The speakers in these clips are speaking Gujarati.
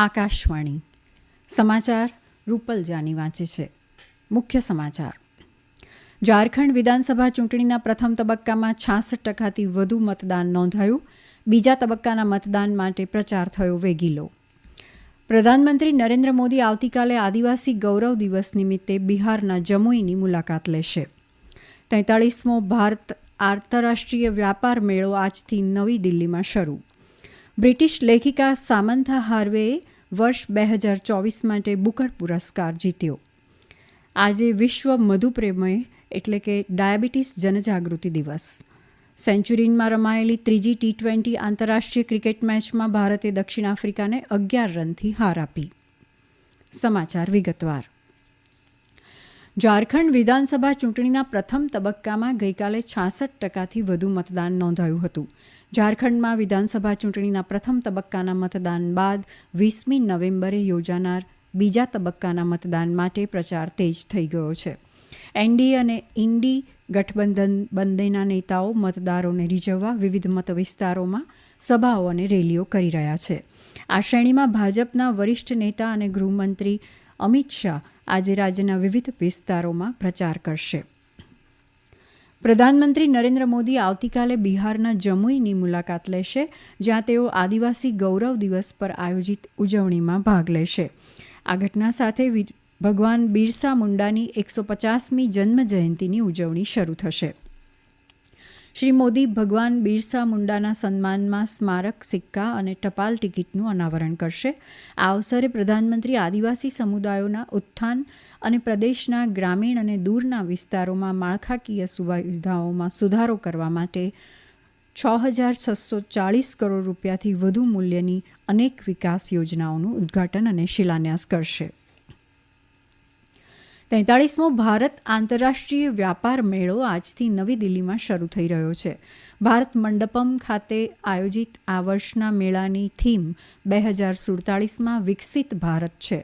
આકાશવાણી. સમાચાર રૂપલ જાની વાંચે છે. મુખ્ય સમાચાર. ઝારખંડ વિધાનસભા ચૂંટણીના પ્રથમ તબક્કામાં છાસઠ ટકાથી વધુ મતદાન નોંધાયું. બીજા તબક્કાના મતદાન માટે પ્રચાર થયો વેગીલો. પ્રધાનમંત્રી નરેન્દ્ર મોદી આવતીકાલે આદિવાસી ગૌરવ દિવસ નિમિત્તે બિહારના જમુઈની મુલાકાત લેશે. તેતાળીસમો ભારત આંતરરાષ્ટ્રીય વ્યાપાર મેળો આજથી નવી દિલ્હીમાં શરૂ. બ્રિટિશ લેખિકા સામંથા હાર્વેએ વર્ષ બે હજાર ચોવીસ માટે બુકર પુરસ્કાર જીત્યો. આજે વિશ્વ મધુપ્રેમય એટલે કે ડાયાબિટીસ જનજાગૃતિ દિવસ. સેન્ચુરીનમાં રમાયેલી ત્રીજી ટી ટ્વેન્ટી આંતરરાષ્ટ્રીય ક્રિકેટ મેચમાં ભારતે દક્ષિણ આફ્રિકાને અગિયાર રનથી હાર આપી. સમાચાર વિગતવાર. ઝારખંડ વિધાનસભા ચૂંટણીના પ્રથમ તબક્કામાં ગઈકાલે છાસઠ ટકાથી વધુ મતદાન નોંધાયું હતું. ઝારખંડમાં વિધાનસભા ચૂંટણીના પ્રથમ તબક્કાના મતદાન બાદ વીસમી નવેમ્બરે યોજાનાર બીજા તબક્કાના મતદાન માટે પ્રચાર તેજ થઈ ગયો છે. એનડીએ અને ઇન્ડી ગઠબંધન બંનેના નેતાઓ મતદારોને રીઝવવા વિવિધ મતવિસ્તારોમાં સભાઓ અને રેલીઓ કરી રહ્યા છે. આ શ્રેણીમાં ભાજપના વરિષ્ઠ નેતા અને ગૃહમંત્રી અમિત શાહ આજે રાજ્યના વિવિધ વિસ્તારોમાં પ્રચાર કરશે. પ્રધાનમંત્રી નરેન્દ્ર મોદી આવતીકાલે બિહારના જમુઈની મુલાકાત લેશે, જ્યાં તેઓ આદિવાસી ગૌરવ દિવસ પર આયોજિત ઉજવણીમાં ભાગ લેશે. આ ઘટના સાથે ભગવાન બિરસા મુંડાની એકસો પચાસમી જન્મ જયંતિની ઉજવણી શરૂ થશે. શ્રી મોદી ભગવાન બિરસા મુંડાના સન્માનમાં સ્મારક, સિક્કા અને ટપાલ ટિકિટનું અનાવરણ કરશે. આ અવસરે પ્રધાનમંત્રી આદિવાસી સમુદાયોના ઉત્થાન અને પ્રદેશના ગ્રામીણ અને દૂરના વિસ્તારોમાં માળખાકીય સુવિધાઓમાં સુધારો કરવા માટે છ હજાર છસો ચાળીસ કરોડ રૂપિયાથી વધુ મૂલ્યની અનેક વિકાસ યોજનાઓનું ઉદ્ઘાટન અને શિલાન્યાસ કરશે. તેતાળીસમો ભારત આંતરરાષ્ટ્રીય વ્યાપાર મેળો આજથી નવી દિલ્હીમાં શરૂ થઈ રહ્યો છે. ભારત મંડપમ ખાતે આયોજિત આ વર્ષના મેળાની થીમ બે હજાર સુડતાળીસમાં વિકસિત ભારત છે.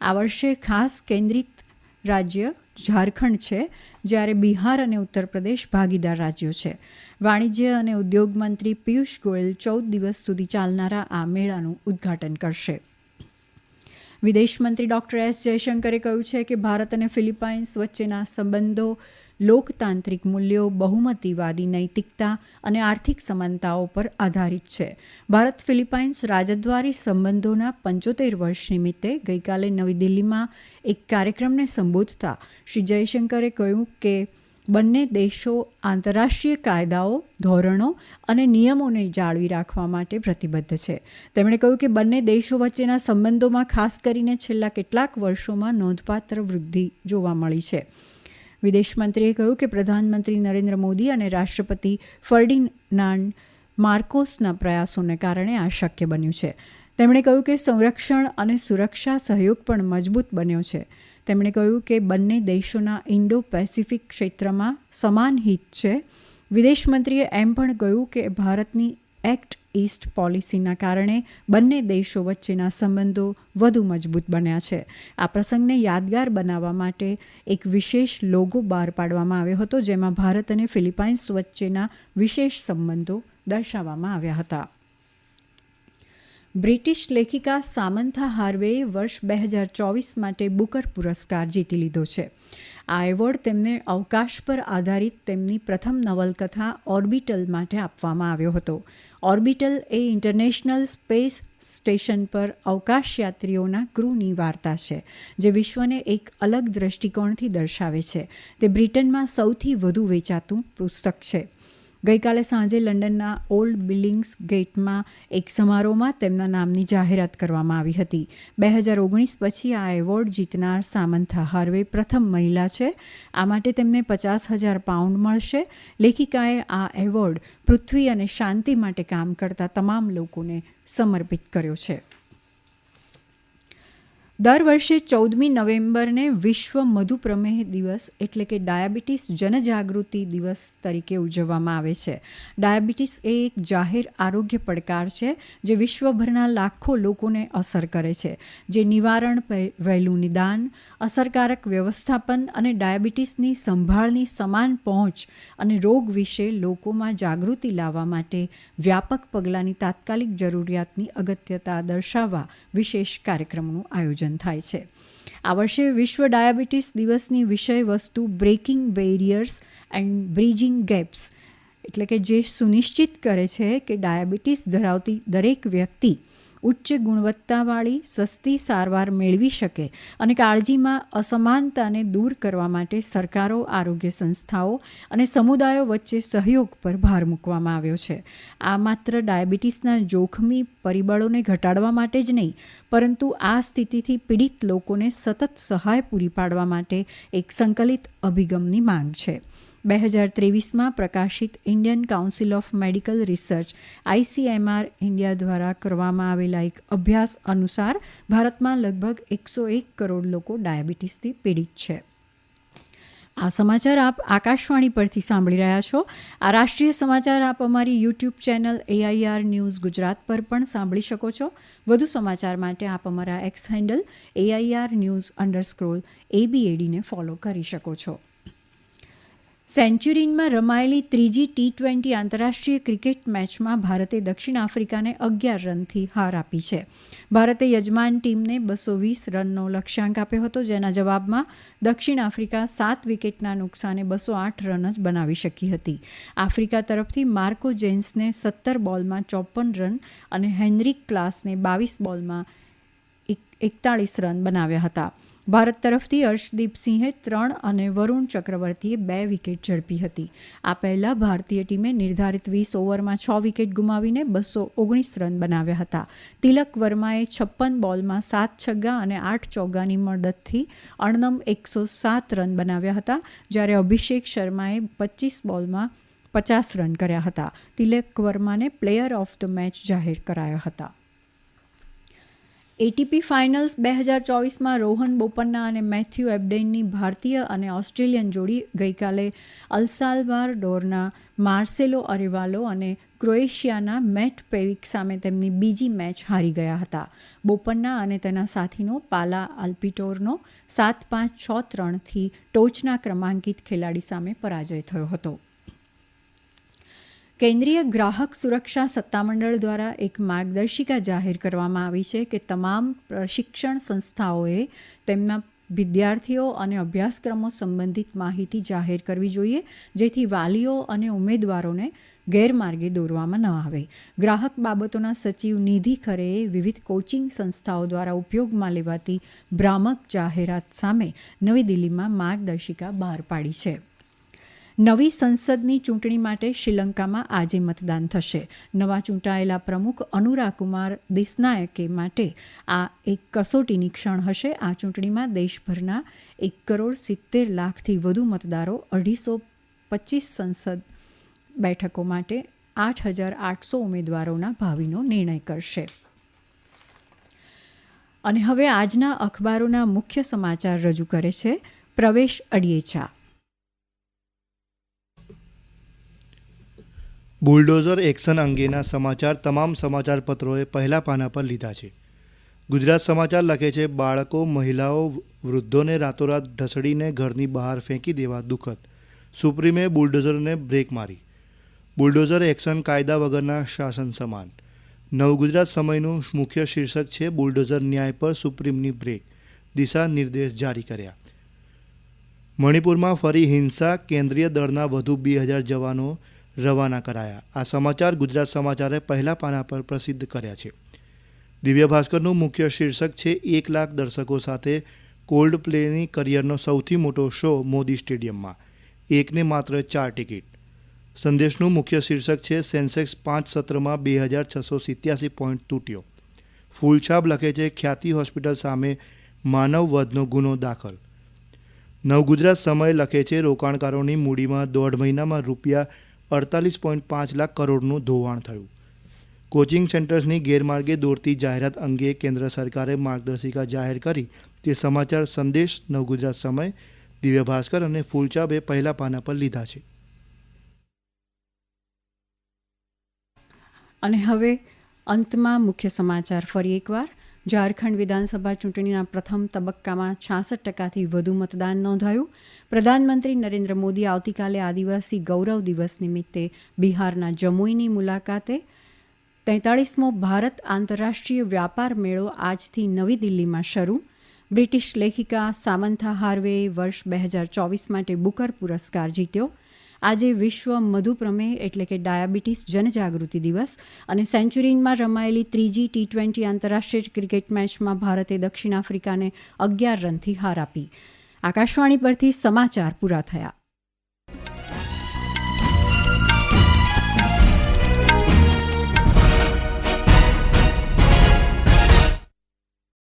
આ વર્ષે ખાસ કેન્દ્રિત રાજ્ય ઝારખંડ છે, જ્યારે બિહાર અને ઉત્તર પ્રદેશ ભાગીદાર રાજ્યો છે. વાણિજ્ય અને ઉદ્યોગ મંત્રી પિયુષ ગોયલ ચૌદ દિવસ સુધી ચાલનારા આ મેળાનું ઉદ્ઘાટન કરશે. વિદેશમંત્રી ડોક્ટર એસ જયશંકરે કહ્યું છે કે ભારત અને ફિલિપાઇન્સ વચ્ચેના સંબંધો લોકતાંત્રિક મૂલ્યો, બહુમતીવાદી નૈતિકતા અને આર્થિક સમાનતાઓ પર આધારિત છે. ભારત, ફિલિપાઇન્સ રાજદ્વારી સંબંધોના પંચોતેર વર્ષ નિમિત્તે ગઈકાલે નવી દિલ્હીમાં એક કાર્યક્રમને સંબોધતા શ્રી જયશંકરે કહ્યું કે બંને દેશો આંતરરાષ્ટ્રીય કાયદાઓ, ધોરણો અને નિયમોને જાળવી રાખવા માટે પ્રતિબદ્ધ છે. તેમણે કહ્યું કે બંને દેશો વચ્ચેના સંબંધોમાં ખાસ કરીને છેલ્લા કેટલાક વર્ષોમાં નોંધપાત્ર વૃદ્ધિ જોવા મળી છે. વિદેશમંત્રીએ કહ્યું કે પ્રધાનમંત્રી નરેન્દ્ર મોદી અને રાષ્ટ્રપતિ ફર્ડિનાન્ડ માર્કોસના પ્રયાસોને કારણે આ શક્ય બન્યું છે. તેમણે કહ્યું કે સંરક્ષણ અને સુરક્ષા સહયોગ પણ મજબૂત બન્યો છે. તેમણે કહ્યું કે બંને દેશોના ઇન્ડો પેસિફિક ક્ષેત્રમાં સમાન હિત છે. વિદેશમંત્રીએ એમ પણ કહ્યું કે ભારતની એક્ટ ઇસ્ટ પોલિસીના કારણે બંને દેશો વચ્ચેના સંબંધો વધુ મજબૂત બન્યા છે. આ પ્રસંગને યાદગાર બનાવવા માટે એક વિશેષ લોગો બહાર પાડવામાં આવ્યો હતો, જેમાં ભારત અને ફિલિપાઇન્સ વચ્ચેના વિશેષ સંબંધો દર્શાવવામાં આવ્યા હતા. બ્રિટિશ લેખિકા સામંથા હાર્વેએ વર્ષ બે હજાર ચોવીસ માટે બુકર પુરસ્કાર જીતી લીધો છે. આ એવોર્ડ તેમને અવકાશ પર આધારિત તેમની પ્રથમ નવલકથા ઓર્બિટલ માટે આપવામાં આવ્યો હતો. ઓર્બિટલ એ ઇન્ટરનેશનલ સ્પેસ સ્ટેશન પર અવકાશયાત્રીઓના ક્રૂની વાર્તા છે, જે વિશ્વને એક અલગ દ્રષ્ટિકોણથી દર્શાવે છે. તે બ્રિટનમાં સૌથી વધુ વેચાતું પુસ્તક છે. ગઈકાલે સાંજે લંડનના ઓલ્ડ બિલિંગ્સ ગેટમાં એક સમારોહમાં તેમના નામની જાહેરાત કરવામાં આવી હતી. બે હજાર ઓગણીસ પછી આ એવોર્ડ જીતનાર સામંથા હાર્વે પ્રથમ મહિલા છે. આ માટે તેમને પચાસ હજાર પાઉન્ડ મળશે. લેખિકાએ આ એવોર્ડ પૃથ્વી અને શાંતિ માટે કામ કરતા તમામ લોકોને સમર્પિત કર્યો છે. દર વર્ષે ચૌદમી નવેમ્બરને વિશ્વ મધુપ્રમેહ દિવસ એટલે કે ડાયાબિટીસ જનજાગૃતિ દિવસ તરીકે ઉજવવામાં આવે છે. ડાયાબિટીસ એ એક જાહેર આરોગ્ય પડકાર છે જે વિશ્વભરના લાખો લોકોને અસર કરે છે. જે નિવારણ વહેલું નિદાન, અસરકારક વ્યવસ્થાપન અને ડાયાબિટીસની સંભાળની સમાન પહોંચ અને રોગ વિશે લોકોમાં જાગૃતિ લાવવા માટે વ્યાપક પગલાંની તાત્કાલિક જરૂરિયાતની અગત્યતા દર્શાવવા વિશેષ કાર્યક્રમનું આયોજન થાય છે. આ વર્ષે વિશ્વ ડાયાબિટીસ દિવસની વિષય વસ્તુ breaking barriers and bridging gaps એટલે કે જે સુનિશ્ચિત કરે છે કે ડાયાબિટીસ ધરાવતી દરેક વ્યક્તિ ઉચ્ચ ગુણવત્તાવાળી, સસ્તી સારવાર મેળવી શકે અને કાળજીમાં અસમાનતાને દૂર કરવા માટે સરકારો, આરોગ્ય સંસ્થાઓ અને સમુદાયો વચ્ચે સહયોગ પર ભાર મૂકવામાં આવ્યો છે. આ માત્ર ડાયાબિટીસના જોખમી પરિબળોને ઘટાડવા માટે જ નહીં, પરંતુ આ સ્થિતિથી પીડિત લોકોને સતત સહાય પૂરી પાડવા માટે એક સંકલિત અભિગમની માંગ છે. બે હજાર ત્રેવીસમાં પ્રકાશિત Indian council of medical research ICMR India દ્વારા કરવામાં આવેલા એક અભ્યાસ અનુસાર ભારતમાં લગભગ એકસો એક કરોડ લોકો ડાયાબિટીસથી પીડિત છે. આ સમાચાર આપ આકાશવાણી પરથી સાંભળી રહ્યા છો. આ રાષ્ટ્રીય સમાચાર આપ અમારી YouTube channel AIR news Gujarat પર પણ સાંભળી શકો છો. વધુ સમાચાર માટે આપ અમારા X handle AIR news underscore એબીએડીને follow કરી શકો છો. સેન્ચુરીનમાં રમાયેલી ત્રીજી ટી ટ્વેન્ટી આંતરરાષ્ટ્રીય ક્રિકેટ મેચમાં ભારતે દક્ષિણ આફ્રિકાને અગિયાર રનથી હાર આપી છે. ભારતે યજમાન ટીમને બસો વીસ રનનો લક્ષ્યાંક આપ્યો હતો, જેના જવાબમાં દક્ષિણ આફ્રિકા સાત વિકેટના નુકસાને બસો આઠ રન જ બનાવી શકી હતી. આફ્રિકા તરફથી માર્કો જેન્સને સત્તર બોલમાં ચોપન રન અને હેનરિક ક્લાસને બાવીસ બોલમાં એકતાળીસ રન બનાવ્યા હતા. ભારત તરફથી અર્શદીપસિંહે ત્રણ અને વરુણ ચક્રવર્તીએ બે વિકેટ ઝડપી હતી. આ પહેલાં ભારતીય ટીમે નિર્ધારિત વીસ ઓવરમાં છ વિકેટ ગુમાવીને બસો ઓગણીસ રન બનાવ્યા હતા. તિલક વર્માએ છપ્પન બોલમાં સાત છગ્ગા અને આઠ ચોગ્ગાની મદદથી અણનમ એકસો સાત રન બનાવ્યા હતા, જ્યારે અભિષેક શર્માએ પચીસ બોલમાં પચાસ રન કર્યા હતા. તિલક વર્માને પ્લેયર ઓફ ધ મેચ જાહેર કરાયા હતા. એટીપી ફાઇનલ્સ બે હજાર ચોવીસમાં રોહન બોપન્ના અને મેથ્યુ એબડેનની ભારતીય અને ઓસ્ટ્રેલિયન જોડી ગઈકાલે અલસાલવાર ડોરના માર્સેલો અરેવાલો અને ક્રોએશિયાના મેટ પેવિક સામે તેમની બીજી મેચ હારી ગયા હતા. બોપન્ના અને તેના સાથીનો પાલા આલ્પિટોરનો સાત પાંચ છ ત્રણથી ટોચના ક્રમાંકિત ખેલાડી સામે પરાજય થયો હતો. કેન્દ્રીય ગ્રાહક સુરક્ષા સત્તામંડળ દ્વારા એક માર્ગદર્શિકા જાહેર કરવામાં આવી છે કે તમામ પ્રશિક્ષણ સંસ્થાઓએ તેમના વિદ્યાર્થીઓ અને અભ્યાસક્રમો સંબંધિત માહિતી જાહેર કરવી જોઈએ, જેથી વાલીઓ અને ઉમેદવારોને ગેરમાર્ગે દોરવામાં ન આવે. ગ્રાહક બાબતોના સચિવ નિધિ ખરેએ વિવિધ કોચિંગ સંસ્થાઓ દ્વારા ઉપયોગમાં લેવાતી ભ્રામક જાહેરાત સામે નવી દિલ્હીમાં માર્ગદર્શિકા બહાર પાડી છે. નવી સંસદની ચૂંટણી માટે શ્રીલંકામાં આજે મતદાન થશે. નવા ચૂંટાયેલા પ્રમુખ અનુરાકુમાર દિસનાયકે માટે આ એક કસોટીની ક્ષણ હશે. આ ચૂંટણીમાં દેશભરના એક કરોડ સિત્તેર લાખથી વધુ મતદારો અઢીસો પચીસ સંસદ બેઠકો માટે આઠ હજાર આઠસો ઉમેદવારોના ભાવિનો નિર્ણય કરશે. અને હવે આજના અખબારોના મુખ્ય સમાચાર રજૂ કરે છે પ્રવેશ અડિયેચા બુલડોઝર એક્શન અંગેના સમાચાર તમામ સમાચારપત્રોએ પહેલા પાના પર લીધા છે. ગુજરાત સમાચાર લખે છે, બાળકો, મહિલાઓ, વૃદ્ધોને રાતોરાત ઢસડીને ઘરની બહાર ફેંકી દેવા દુઃખદ. સુપ્રીમે બુલડોઝરને બ્રેક મારી. બુલડોઝર એક્શન કાયદા વગરના શાસન સમાન. નવગુજરાત સમયનું મુખ્ય શીર્ષક છે, બુલડોઝર ન્યાય પર સુપ્રીમની બ્રેક. દિશા નિર્દેશ જારી કર્યા. મણિપુરમાં ફરી હિંસા, કેન્દ્રીય દળના વધુ બે હજાર જવાનો રવાના કરાયા. આ સમાચાર ગુજરાત સમાચારે પહેલા પાના પર પ્રસિદ્ધ કર્યા છે. દિવ્ય ભાસ્કરનું મુખ્ય શીર્ષક છે, એક લાખ દર્શકો સાથે કોલ્ડ પ્લેની કરિયરનો સૌથી મોટો શો મોદી સ્ટેડિયમમાં. એકને માત્ર ચાર ટિકિટ. સંદેશનું મુખ્ય શીર્ષક છે, સેન્સેક્સ પાંચ સત્રમાં બે હજાર છસો સિત્યાસી પોઈન્ટ તૂટ્યો. ફૂલછાપ લખે છે, ખ્યાતિ હોસ્પિટલ સામે માનવ વધનો ગુનો દાખલ. નવગુજરાત સમય લખે છે, રોકાણકારોની મૂડીમાં દોઢ મહિનામાં રૂપિયા અડતાલીસ પોઈન્ટ પાંચ લાખ કરોડનું ધોવાણ થયું. કોચિંગ સેન્ટર્સની ગેરમાર્ગે દોરતી જાહેરાત અંગે કેન્દ્ર સરકારે માર્ગદર્શિકા જાહેર કરી. તે સમાચાર સંદેશ, નવગુજરાત સમય, દિવ્ય ભાસ્કર અને ફૂલચાબે પહેલા પાના પર લીધા છે. અને હવે અંતમાં મુખ્ય સમાચાર ફરી એકવાર. ઝારખંડ વિધાનસભા ચૂંટણીના પ્રથમ તબક્કામાં છાસઠ ટકાથી વધુ મતદાન નોંધાયું. પ્રધાનમંત્રી નરેન્દ્ર મોદી આવતીકાલે આદિવાસી ગૌરવ દિવસ નિમિત્તે બિહારના જમુઈની મુલાકાતે તેતાળીસમો ભારત આંતરરાષ્ટ્રીય વ્યાપાર મેળો આજથી નવી દિલ્હીમાં શરૂ. બ્રિટિશ લેખિકા સામંથા હાર્વેએ વર્ષ બે હજાર ચોવીસ માટે બુકર પુરસ્કાર જીત્યો. આજે વિશ્વ મધુપ્રમેહ એટલે કે ડાયાબિટીસ જનજાગૃતિ દિવસ અને સેન્ચુરીનમાં રમાયેલી ત્રીજી ટી ટ્વેન્ટી આંતરરાષ્ટ્રીય ક્રિકેટ મેચમાં ભારતે દક્ષિણ આફ્રિકાને અગિયાર રનથી હાર આપી. આકાશવાણી પરથી સમાચાર પૂરા થયા.